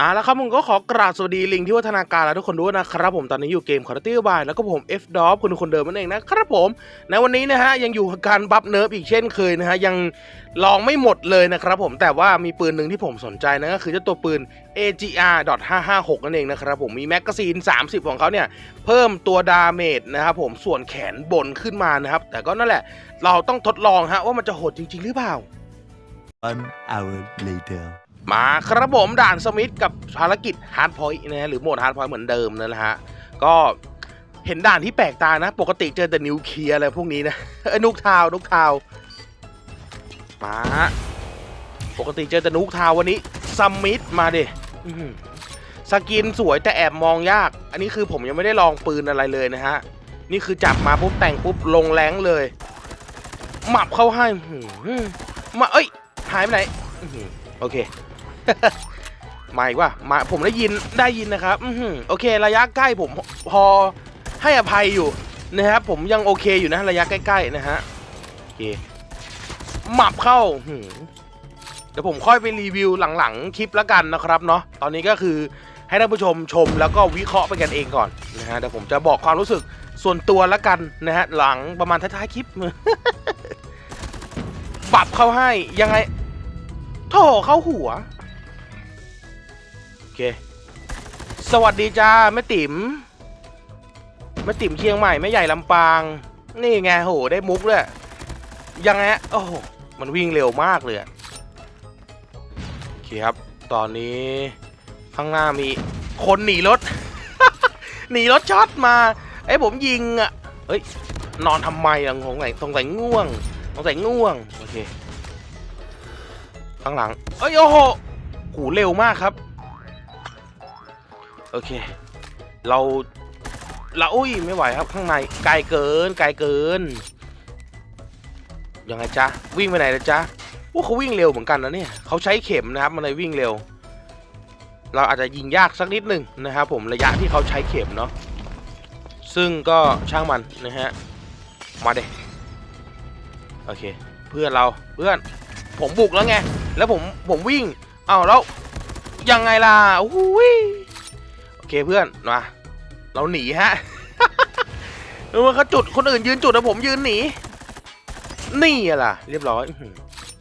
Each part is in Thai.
อ่าแล้วครับผมก็ขอกราบสวัสดีลิงที่วัฒนาการและทุกคนด้วยนะครับผมตอนนี้อยู่เกมคอร์ตี้บายแล้วก็ผม F d o p คุณคนเดิมนั่นเองนะครับผมในวันนี้นะฮะยังอยู่กับการบัฟเนิร์ฟอีกเช่นเคยนะฮะยังลองไม่หมดเลยนะครับผมแต่ว่ามีปืนหนึ่งที่ผมสนใจนะก็คือเจ้าตัวปืน AGR 556นั่นเองนะครับผมมีแมกกาซีน 30 ของเขาเนี่ยเพิ่มตัวดาเมจนะครับผมส่วนแขนบนขึ้นมานะครับแต่ก็นั่นแหละเราต้องทดลองฮะว่ามันจะโหดจริง ๆ หรือเปล่า One hour later. มาครับผมด่านสมิธกับภารกิจฮาร์ดพอยต์นะฮะหรือโหมดฮาร์ดพอยต์เหมือนเดิมนั่นะฮะก็เห็นด่านที่แปลกตานะ ปกติเจอแต่นิวเคลียร์อะไรพวกนี้นะเอ้นุกทาวนุกทาวมาปกติเจอแต่นุกทาววันนี้สมิธมาดิสกินสวยแต่แอบมองยาก อันนี้คือผมยังไม่ได้ลองปืนอะไรเลยนะฮะ นี่คือจับมาปุ๊บแต่งปุ๊บลงแรงเลยหมับเข้าให้อื้อหือมาเอ้ยหายไปไหนโอเค มาอีกว่ามาผมได้ยินได้ยินนะครับอืโอเค ระยะใกล้ผมพอให้อภัยอยู่นะครับผมยังโอเคอยู่นะระยะใกล้ๆนะฮะโอเคหมับเข้าเดี๋ยวผมค่อยไปรีวิวหลังๆคลิปแล้วกันนะครับเนาะตอนนี้ก็คือให้ท่านผู้ชมชมแล้วก็วิเคราะห์ไปกันเองก่อนนะฮะเดี๋ยวผมจะบอกความรู้สึกส่วนตัวแล้วกันนะฮะหลังประมาณท้ายๆคลิปปรับเข้าให้ยังไงโถเข้าหัว เค สวัสดีจ้าแม่ติ๋มแม่ติ๋มเชียงใหม่แม่ใหญ่ลำปาง นี่ไงโหได้มุกด้วยยังไงฮะโอ้โหมันวิ่งเร็วมากเลยโอเคครับ ตอนนี้ข้างหน้ามีคนหนีรถ หนีรถช็อตมาไอ้ผมยิงอะเฮ้ยนอนทำไมอะสงสัยสงสัยง่วงสงสัยง่วงโอเคข้างหลังเอ้ยโอ้โหหูเร็วมากครับ โอเค เราเราอุ้ยไม่ไหวครับข้างในไกลเกินไกลเกินยังไงจ๊ะวิ่งไปไหนนะจ๊ะว่าเขาวิ่งเร็วเหมือนกันนะเนี่ยเขาใช้เข็มนะครับมันเลยวิ่งเร็ว เราอาจจะยิงยากสักนิดหนึ่งนะครับผมระยะที่เขาใช้เข็มเนาะซึ่งก็ช่างมันนะฮะมาเด็โอเค เพื่อนเราเพื่อน ผมบุกแล้วไง แล้วผมผมวิ่งเอ้าแล้วยังไงล่ะอุ้ย เคเพื่อนมาเราหนีฮะเออเขาจุดคนอื่นยืนจุดแล้วผมยืนหนี นี่ล่ะ เรียบร้อย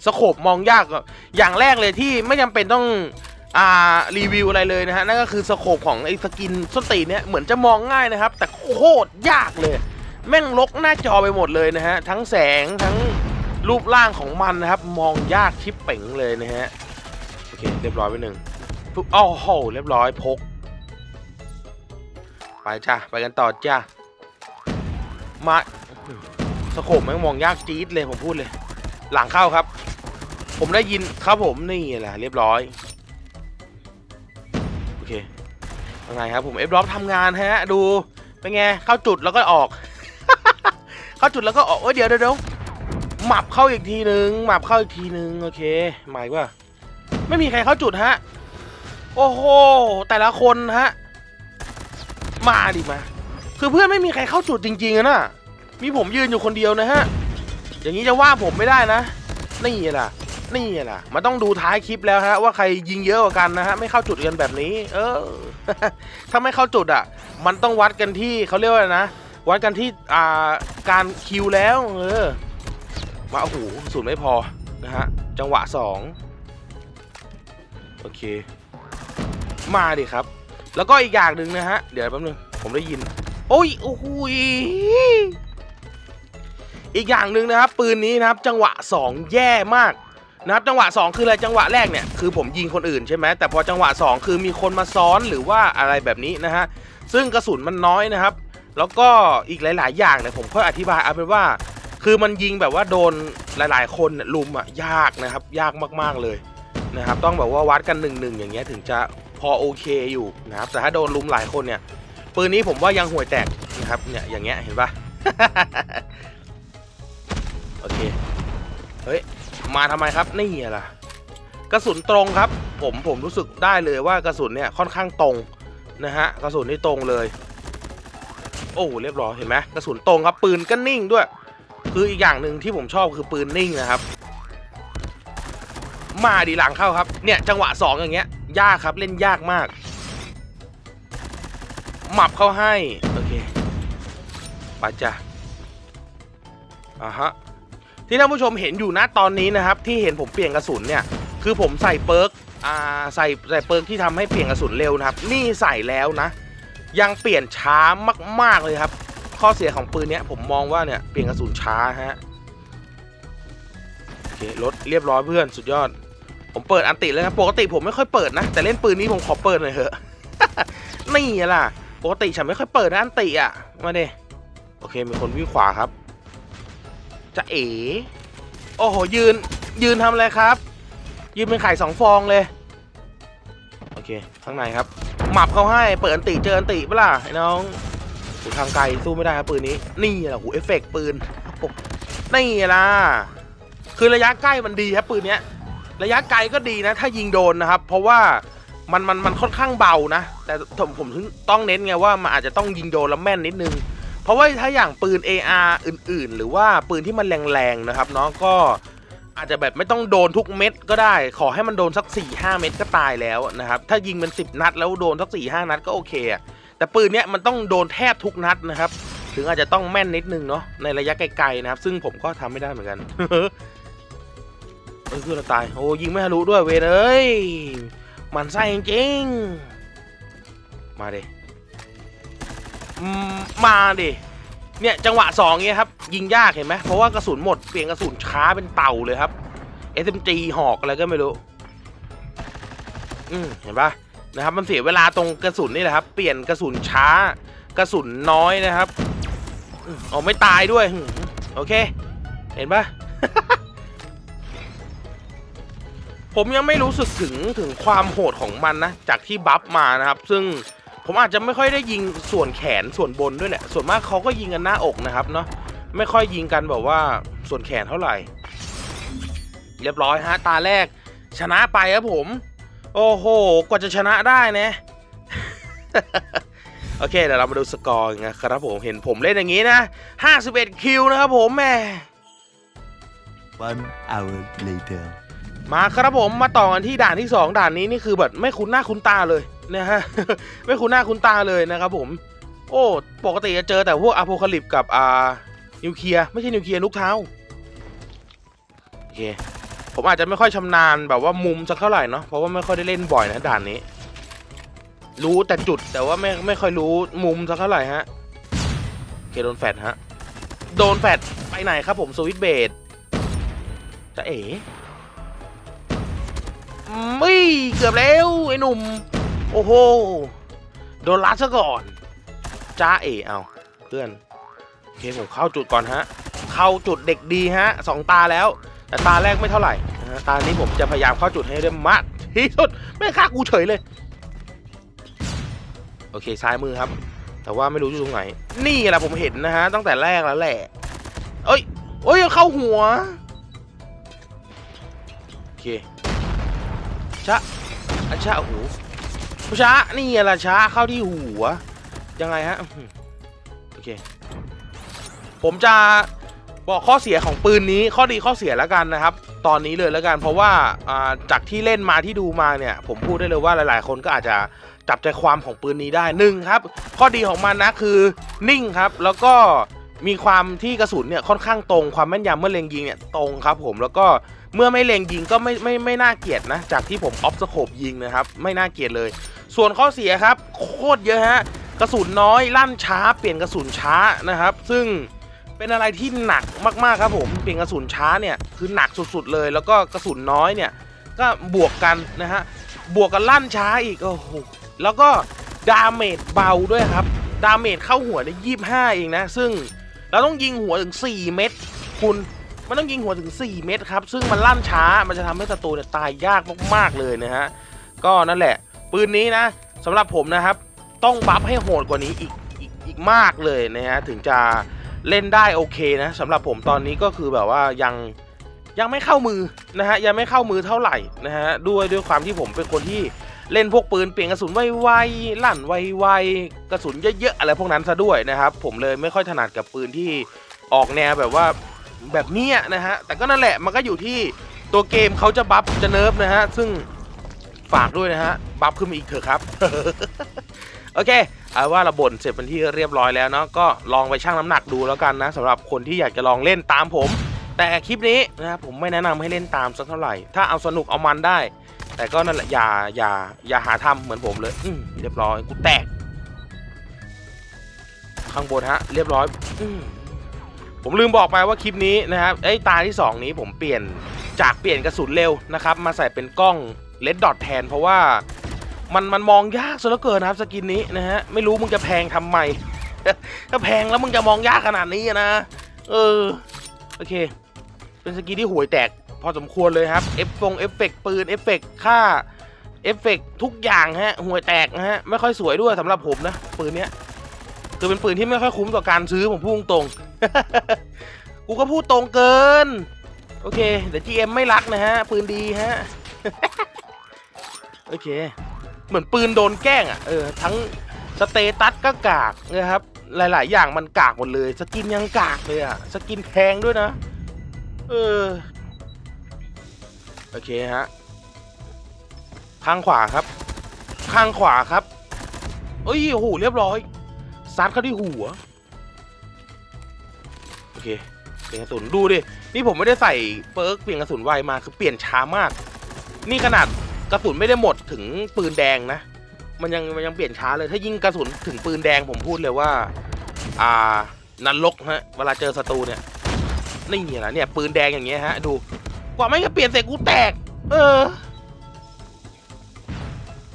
สโคบมองยากอะอย่างแรกเลยที่ไม่จำเป็นต้องอ่ารีวิวอะไรเลยนะฮะนั่นก็คือสโคบของไอ้สกินส้นตีนเนี่ยเหมือนจะมองง่ายนะครับ แต่โคตรยากเลย แม่งลกหน้าจอไปหมดเลยนะฮะ ทั้งแสงทั้งรูปร่างของมันนะครับ มองยากชิปเป๋งเลยนะฮะโอเคเรียบร้อยไปหนึ่งปุ๊บอ้าวโหเรียบร้อยพก ไปจ้าไปกันต่อจ้ามาสโคปแม่งมองยากจี๊ดเลยผมพูดเลย หลังเข้าครับ ผมได้ยินครับผมนี่แหละเรียบร้อยโอเคยังไงครับผมเอฟล็อทำงานฮะ ดูเป็นไงเข้าจุดแล้วก็ออก เข้าจุดแล้วก็ออกเอ้ยเดี๋ยวเดี๋ยวเดี๋ยวหมับเข้าอีกทีนึงหมับเข้าอีกทีนึงโอเคหมายว่า ไม่มีใครเข้าจุดฮะ โอ้โหแต่ละคนฮะ มาดิมา คือเพื่อนไม่มีใครเข้าจุดจริงๆนะมีผมยืนอยู่คนเดียวนะฮะ อย่างนี้จะว่าผมไม่ได้นะ นี่ล่ะนี่ล่ะมันต้องดูท้ายคลิปแล้วฮะว่าใครยิงเยอะกว่ากันนะฮะไม่เข้าจุดกันแบบนี้ เออ ถ้าไม่เข้าจุดอะ มันต้องวัดกันที่เขาเรียกว่านะ วัดกันที่อ่าการคิวแล้ว เออมาโอ้โหศูนไม่พอนะฮะจังหวะสองโอเค มาดิครับ แล้วก็อีกอย่างหนึ่งนะฮะ เดี๋ยวแป๊บนึง ผมได้ยิน โอ้ยโอ้โหยอีกอย่างหนึ่งนะครับ ปืนนี้นะครับ จังหวะ 2 แย่มากนะครับจังหวะ 2 คืออะไรจังหวะแรกเนี่ยคือผมยิงคนอื่นใช่ไหมแต่พอจังหวะ 2 คือมีคนมาซ้อนหรือว่าอะไรแบบนี้นะฮะซึ่งกระสุนมันน้อยนะครับ แล้วก็อีกหลาย ๆ อย่างเนี่ยผมค่อยอธิบายเอาเป็นว่า คือมันยิงแบบว่าโดนหลาย ๆ คนเนี่ยลุมอะยากนะครับ ยากมากๆเลยนะครับ ต้องแบบว่าวัดกันหนึ่งหนึ่งอย่างเงี้ยถึงจะ อโอเคอยู่นะครับแต่ถ้าโดนลุมหลายคนเนี่ยปืนนี้ผมว่ายังห่วยแตกนะครับเนี่ยอย่างเงี้ยเห็นปะโอเคเฮ้ยมาทำไมครับนี่ล่ะกระสุนตรงครับ ผมผมรู้สึกได้เลยว่ากระสุนเนี่ยค่อนข้างตรงนะฮะกระสุนนี่ตรงเลย โอ้เรียบร้อยเห็นไหมกระสุนตรงครับ ปืนก็นิ่งด้วย คืออีกอย่างหนึ่งที่ผมชอบคือปืนนิ่งนะครับ มาดีหลังเข้าครับเนี่ยจังหวะสองอย่างเงี้ย ยากครับเล่นยากมาก หมับเข้าให้ โอเคไปจ้ะอ่าฮะ ที่ท่านผู้ชมเห็นอยู่นะตอนนี้นะครับ ที่เห็นผมเปลี่ยนกระสุนเนี่ย คือผมใส่เปิร์กอ่าใส่ใส่เปิร์กที่ทำให้เปลี่ยนกระสุนเร็วนะครับ นี่ใส่แล้วนะ ยังเปลี่ยนช้ามาก ๆเลยครับ ข้อเสียของปืนเนี้ยผมมองว่าเนี่ยเปลี่ยนกระสุนช้าฮะโอเครถเรียบร้อยเพื่อนสุดยอด ผมเปิดอันติเลยครับปกติผมไม่ค่อยเปิดนะ แต่เล่นปืนนี้ผมขอเปิดหน่อยเถอะ นี่ล่ะ ปกติฉันไม่ค่อยเปิดนะอันติอะ มาเดโอเคมีคนวิ่งขวาครับ จะเอ๋ โอ้โห ยืน ยืนทำอะไรครับ ยืนเป็นไข่สองฟองเลย โอเค ข้างในครับ หมับเขาให้ เปิดอันติเจออันติเปะล่าไอ้น้องหูทางไกลสู้ไม่ได้ครับปืนนี้ นี่แหละหูเอฟเฟกต์ปืนโอ้โหนี่ล่ะ คือระยะใกล้มันดีครับปืนเนี้ย ระยะไกลก็ดีนะ ถ้ายิงโดนนะครับ เพราะว่ามันมันมันค่อนข้างเบานะ แต่ผมผมถึงต้องเน้นไงว่ามันอาจจะต้องยิงโดนแล้วแม่นนิดนึง เพราะว่าถ้าอย่างปืน AR อื่น ๆ หรือว่าปืนที่มันแรงๆนะครับเนาะก็อาจจะแบบไม่ต้องโดนทุกเม็ดก็ได้ ขอให้มันโดนสัก 4-5 เม็ดก็ตายแล้วนะครับ ถ้ายิงเป็น 10 นัด แล้วโดนสัก 4-5 นัดก็โอเคอะแต่ปืนเนี้ยมันต้องโดนแทบทุกนัดนะครับ ถึงอาจจะต้องแม่นนิดนึงเนาะในระยะไกลๆนะครับ ซึ่งผมก็ทำไม่ได้เหมือนกัน อ้ยคือเราตายโอ้ยิงไม่ทะลุด้วยเวยเอ้ยมันไส้จริงๆมาดิมมาดิเนี่ยจังหวะสองเงี้ยครับยิงยากเห็นไหมเพราะว่ากระสุนหมดเปลี่ยนกระสุนช้าเป็นเต่าเลยครับ SMG หอกอะไรก็ไม่รู้อืมเห็นปะนะครับมันเสียเวลาตรงกระสุนนี่แหละครับ เปลี่ยนกระสุนช้ากระสุนน้อยนะครับอืมอ๋อไม่ตายด้วยโอเค เห็นปะ ผมยังไม่รู้สึกถึงถึงความโหดของมันนะ จากที่บัฟมานะครับ ซึ่งผมอาจจะไม่ค่อยได้ยิงส่วนแขนส่วนบนด้วยแหละส่วนมากเขาก็ยิงกันหน้าอกนะครับเนาะไม่ค่อยยิงกันแบบว่าส่วนแขนเท่าไหร่ เรียบร้อยฮะตาแรก ชนะไปครับผม โอ้โหกว่าจะชนะได้นะโอเคเดี๋ยวเรามาดูสกอร์นะครับผมเห็นผมเล่นอย่างนี้นะ 51 คิวนะครับผมแม่ One hour later. มาครับผมมาต่อกันที่ด่านที่ 2 ด่านนี้นี่คือแบบไม่คุ้นหน้าคุ้นตาเลยนะฮะไม่คุ้นหน้าคุ้นตาเลยนะครับผม โอ้ปกติจะเจอแต่พวกอ p โ c a ลิปกับอ่านิวเคลียร์ไม่ใช่นิวเคลียร์ลูกเท้าโอเคผมอาจจะไม่ค่อยชำนาญแบบว่ามุมสักเท่าไหร่เนาะเพราะว่าไม่ค่อยได้เล่นบ่อยนะด่านนี้ รู้แต่จุดแต่ว่าไม่ไม่ค่อยรู้มุมสักเท่าไหร่ฮะโอเคโดนแฟดฮะโดนแฟดไปไหนครับผมสวิตเบดจะเอ๋ ไม่เกือบแล้วไอ้หนุ่ม โอ้โห โดนลัดซะก่อนจ้าเอเอาเพื่อนโอเคผมเข้าจุดก่อนฮะ เข้าจุดเด็กดีฮะสองตาแล้ว แต่ตาแรกไม่เท่าไหร่ตานี้ผมจะพยายามเข้าจุดให้ได้มากที่สุดไม่ฆ่ากูเฉยเลย โอเคซ้ายมือครับ แต่ว่าไม่รู้อยู่ตรงไหน นี่แหละผมเห็นนะฮะตั้งแต่แรกแล้วแหละเอ้ยเอ้ยเข้าหัวโอเค ชะอาชะโอ้โหช้านี่แหละช้าเข้าที่หัว ยังไงฮะ โอเค ผมจะบอกข้อเสียของปืนนี้ข้อดีข้อเสียแล้วกันนะครับ ตอนนี้เลยแล้วกันเพราะว่าอ่าจากที่เล่นมาที่ดูมาเนี่ย ผมพูดได้เลยว่าหลาย ๆ คนก็อาจจะจับใจความของปืนนี้ได้หนึ่งครับ ข้อดีของมันนะคือนิ่งครับ แล้วก็มีความที่กระสุนเนี่ยค่อนข้างตรงความแม่นยำเมื่อเล็งยิงเนี่ยตรงครับ ผมแล้วก็ เมื่อไม่เล็งยิงก็ไม่ไม่ไม่น่าเกลียดนะ จากที่ผมออฟสโคปยิงนะครับ ไม่น่าเกลียดเลย ส่วนข้อเสียครับ โคตรเยอะฮะกระสุนน้อยลั่นช้า เปลี่ยนกระสุนช้านะครับ ซึ่งเป็นอะไรที่หนักมากๆครับผมเปลี่ยนกระสุนช้าเนี่ยคือหนักสุดๆเลย แล้วก็กระสุนน้อยเนี่ยก็บวกกันนะฮะบวกกันลั่นช้าอีกโอ้โหแล้วก็ดาเมจเบาด้วยครับดาเมจเข้าหัวได้ยี่ห้าเองนะ ซึ่งเราต้องยิงหัวถึง 4 เม็ดคุณ มันต้องยิงหัวถึง 4 เม็ดครับ ซึ่งมันลั่นช้ามันจะทำให้ศัตรูเนี่ยตายยากมากๆเลยนะฮะ ก็นั่นแหละ ปืนนี้นะสำหรับผมนะครับ ต้องบัฟให้โหดกว่านี้อีกอีกอีกมากเลยนะฮะ ถึงจะเล่นได้โอเคนะสำหรับผมตอนนี้ก็คือแบบว่ายังยังไม่เข้ามือนะฮะยังไม่เข้ามือเท่าไหร่นะฮะด้วยด้วยความที่ผมเป็นคนที่เล่นพวกปืนเปลี่ยนกระสุนไวๆลั่นไวๆกระสุนเยอะๆอะไรพวกนั้นซะด้วยนะครับ ผมเลยไม่ค่อยถนัดกับปืนที่ออกแนวแบบว่า แบบเนี้ยนะฮะ แต่ก็นั่นแหละมันก็อยู่ที่ตัวเกมเขาจะบัฟจะเนิร์ฟนะฮะ ซึ่งฝากด้วยนะฮะ บัฟขึ้นมาอีกเถอะครับ โอเคเอาว่าเราบ่นเสร็จเป็นที่เรียบร้อยแล้วเนาะก็ลองไปชั่งน้ำหนักดูแล้วกันนะสำหรับคนที่อยากจะลองเล่นตามผม แต่คลิปนี้นะผมไม่แนะนำให้เล่นตามสักเท่าไหร่ ถ้าเอาสนุกเอามันได้ แต่ก็นั่นแหละอย่าอย่าอย่าหาทำเหมือนผมเลย อืเรียบร้อยกูแตกข้างบนฮะ เรียบร้อยอม ผมลืมบอกไปว่าคลิปนี้นะครับไอ้ตาที่ 2 นี้ผมเปลี่ยนจากเปลี่ยนกระสุนเร็วนะครับมาใส่เป็นกล้องเลดดอทแทน เพราะว่ามันมันมองยากซะเหลือเกินนะครับสกินนี้นะฮะไม่รู้มึงจะแพงทำไมถ้าแพงแล้วมึงจะมองยากขนาดนี้นะเออโอเค เป็นสกินที่ห่วยแตกพอสมควรเลยครับเอฟฟงเอฟเฟกต์ปืนเอฟเฟกต์ค่าเอฟเฟกต์ทุกอย่างฮะห่วยแตกนะฮะไม่ค่อยสวยด้วยสำหรับผมนะปืนเนี้ยคือเป็นปืนที่ไม่ค่อยคุ้มต่อการซื้อผมพูดตรง กูก็พูดตรงเกิน โอเค เดี๋ยว GM ไม่รักนะฮะ ปืนดีฮะ โอเค เหมือนปืนโดนแกล้งอะ เออ ทั้งสเตตัสก็กากนะครับ หลาย ๆ อย่างมันกากหมดเลย สกินยังกากเลยอะ สกินแพงด้วยนะ เออ โอเคฮะ ข้างขวาครับ ข้างขวาครับเอ้ยโอ้โห เรียบร้อยซัดเข้าที่หัว เคเปลี่ยนกระสุนดูดิ นี่ผมไม่ได้ใส่เปิร์กเปลี่ยนกระสุนไวมาคือเปลี่ยนช้ามาก นี่ขนาดกระสุนไม่ได้หมดถึงปืนแดงนะ มันยังมันยังเปลี่ยนช้าเลย ถ้ายิงกระสุนถึงปืนแดงผมพูดเลยว่า อ่านรกฮะ เวลาเจอศัตรูเนี่ย นี่แหละเนี่ยปืนแดงอย่างเงี้ยฮะ ดู กว่าไม่จะเปลี่ยนเสร็จกูแตก เออ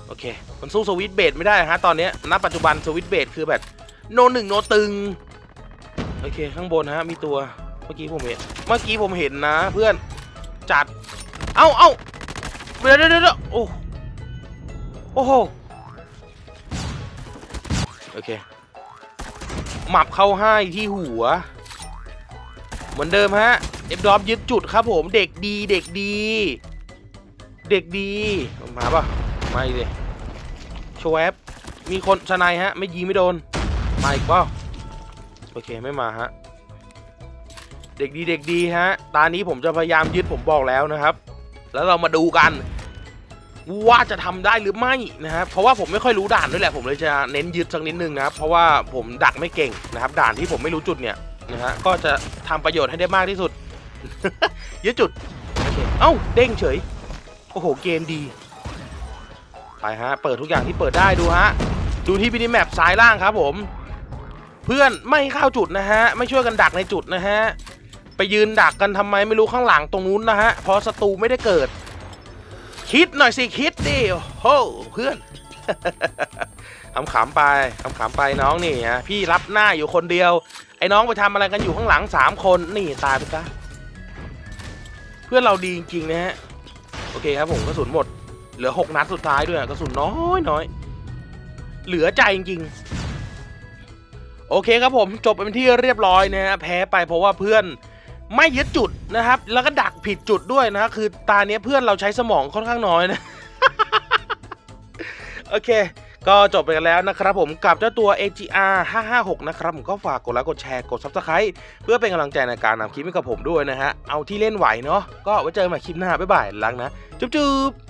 โอเค มันสู้สวิตเบดไม่ได้ฮะ ตอนนี้ณปัจจุบันสวิตเบดคือแบบโนหนึ่งโนตึง โอเคข้างบนฮะมีตัวเมื่อกี้ผมเห็น เมื่อกี้ผมเห็นนะ เพื่อนจัด เอ้าเอ้าเดี๋ยวเดี๋ยวเดี๋ยวโอ้โอ้โหโอเคหมับเข้าให้ที่หัว เหมือนเดิมฮะเอฟดอปยึดจุดครับผมเด็กดีเด็กดี เด็กดีมาปะไม่เลยโชว์แอปมีคนชนายฮะ ไม่ยิงไม่โดนมาอีกเปล่า อเคไม่มาฮะ เด็กดีเด็กดีฮะ ตานี้ผมจะพยายามยึดผมบอกแล้วนะครับ แล้วเรามาดูกันว่าจะทำได้หรือไม่นะครับเพราะว่าผมไม่ค่อยรู้ด่านด้วยแหละผมเลยจะเน้นยึดสักนิดนึงนะครับเพราะว่าผมดักไม่เก่งนะครับ ด่านที่ผมไม่รู้จุดเนี่ยนะฮะก็จะทำประโยชน์ให้ได้มากที่สุดยึดจุดโอเคเอ้าเด้งเฉยโอ้โหเกมดีไปฮะเปิดทุกอย่างที่เปิดได้ดูฮะดูที่มินิแมปซ้ายล่างครับผม เพื่อนไม่เข้าจุดนะฮะ ไม่ช่วยกันดักในจุดนะฮะ ไปยืนดักกันทำไมไม่รู้ข้างหลังตรงนู้นนะฮะ เพราะศัตรูไม่ได้เกิด คิดหน่อยสิคิดดิโอ้เพื่อนขำไปขำไปน้องนี่ฮะพี่รับหน้าอยู่คนเดียว ไอ้น้องไปทำอะไรกันอยู่ข้างหลังสามคนนี่ตายไปซะเพื่อนเราดีจริงๆนะฮะโอเคครับผมกระสุนหมดเหลือหกนัดสุดท้ายด้วยกระสุนน้อยน้อยเหลือใจจริงๆ โอเคครับผมจบเป็นที่เรียบร้อยนะฮะแพ้ไปเพราะว่าเพื่อนไม่ยึดจุดนะครับ แล้วก็ดักผิดจุดด้วยนะคือตาเนี้ยเพื่อนเราใช้สมองค่อนข้างน้อยนะโอเค ก็จบไปกันแล้วนะครับผมกับเจ้าตัว AGR 556 นะครับ ผมก็ฝากกดไลค์กดแชร์กด Subscribe เพื่อเป็นกำลังใจในการนำคลิปให้กับผมด้วยนะฮะ เอาที่เล่นไหวเนาะก็ไว้เจอกันใหม่คลิปหน้า บ๊ายบาย ลังนะ จุ๊บๆ